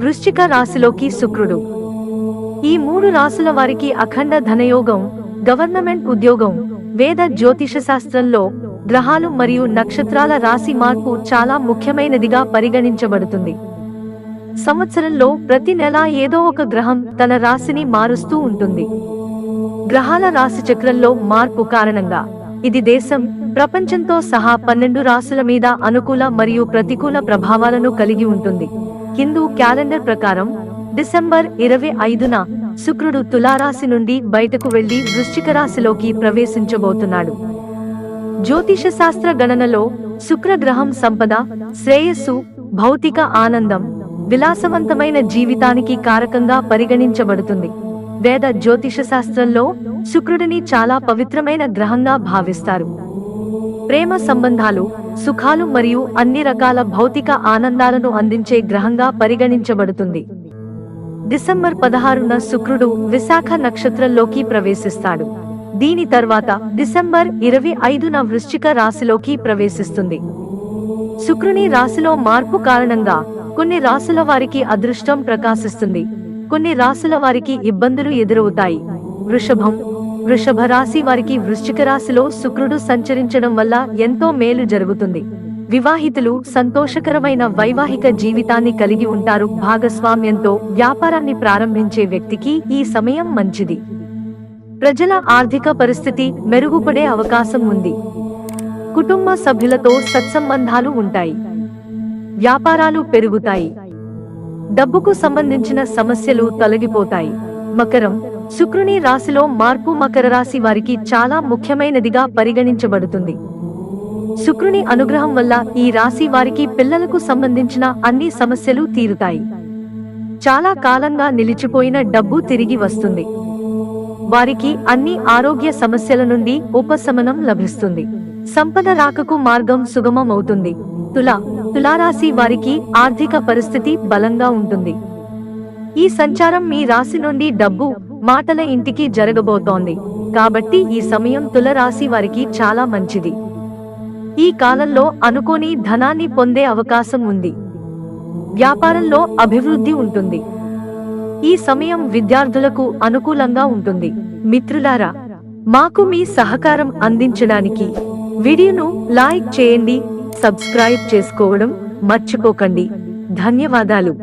వృశ్చిక రాశిలోకి శుక్రుడు. ఈ మూడు రాశుల వారికి అఖండ ధనయోగం గవర్నమెంట్ ఉద్యోగం వేద జ్యోతిష శాస్త్రంలో గ్రహాలు మరియు నక్షత్రాల రాశి మార్పు చాలా ముఖ్యమైనదిగా పరిగణించబడుతుంది. సంవత్సరంలో ప్రతి నెల ఏదో ఒక గ్రహం తన రాశిని మారుస్తూ ఉంటుంది. గ్రహాల రాశి చక్రంలో మార్పు కారణంగా ఇది దేశం ప్రపంచంతో సహా పన్నెండు రాశుల మీద అనుకూల మరియు ప్రతికూల ప్రభావాలను కలిగి ఉంటుంది. హిందూ క్యాలెండర్ ప్రకారం డిసెంబర్ ఇరవై ఐదున శుక్రుడు తులారాశి నుండి బయటకు వెళ్ళి వృశ్చిక రాశిలోకి ప్రవేశించబోతున్నాడు. జ్యోతిష శాస్త్ర గణనలో శుక్రగ్రహం సంపద శ్రేయస్సు భౌతిక ఆనందం విలాసవంతమైన జీవితానికి కారకంగా పరిగణించబడుతుంది. వేద జ్యోతిష శాస్త్రంలో శుక్రుడిని చాలా పవిత్రమైన గ్రహంగా భావిస్తారు. ప్రేమ సంబంధాలు సుఖాలు మరియు అన్ని రకాల భౌతిక ఆనందాలను అందించే గ్రహంగా పరిగణించబడుతుంది. డిసెంబర్ పదహారున శుక్రుడు విశాఖ నక్షత్రంలోకి ప్రవేశిస్తాడు. దీని తర్వాత డిసెంబర్ ఇరవై ఐదున వృశ్చిక రాశిలోకి ప్రవేశిస్తుంది. శుక్రుని రాశిలో మార్పు కారణంగా కొన్ని రాశుల వారికి అదృష్టం ప్రకాశిస్తుంది. కొన్ని రాశుల వారికి ఇబ్బందులు ఎదురవుతాయి. వృషభం వృషభ రాశి వారికి వృశ్చిక రాశిలో శుక్రుడు సంచరించడం వల్ల ఎంతో మేలు జరుగుతుంది. వివాహితులు సంతోషకరమైన వైవాహిక జీవితాన్ని కలిగి ఉంటారు. భాగస్వామ్యంతో వ్యాపారాన్ని ప్రారంభించే వ్యక్తికి ఈ సమయం మంచిది. ప్రజల ఆర్థిక పరిస్థితి మెరుగుపడే అవకాశం ఉంది. కుటుంబ సభ్యులతో సత్సంబంధాలు ఉంటాయి. వ్యాపారాలు పెరుగుతాయి. డబ్బుకు సంబంధించిన సమస్యలు తొలగిపోతాయి. మకరం. శుక్రుని రాశిలో మార్పు మకర రాశి వారికి చాలా ముఖ్యమైనదిగా పరిగణించబడుతుంది. శుక్రుని అనుగ్రహం వల్ల ఈ రాశి వారికి పిల్లలకు సంబంధించిన అన్ని సమస్యలు తీరుతాయి. చాలా కాలంగా నిలిచిపోయిన డబ్బు తిరిగి వస్తుంది. వారికి అన్ని ఆరోగ్య సమస్యల నుండి ఉపశమనం లభిస్తుంది. సంపద రాకకు మార్గం సుగమం అవుతుంది తుల తులారాశి వారికి ఆర్థిక పరిస్థితి బలంగా ఉంటుంది. ఈ సంచారం మీ రాశి నుండి డబ్బు మాటల ఇంటికి జరగబోతోంది. కాబట్టి ఈ సమయం తులరాశి వారికి చాలా మంచిది. ఈ కాలంలో అనుకోని ధనాన్ని పొందే అవకాశం ఉంది. వ్యాపారంలో అభివృద్ధి ఉంటుంది. ఈ సమయం విద్యార్థులకు అనుకూలంగా ఉంటుంది. మిత్రులారా మాకు మీ సహకారం అందించడానికి వీడియోను లైక్ చేయండి సబ్స్క్రైబ్ చేసుకోవడం మర్చిపోకండి. ధన్యవాదాలు.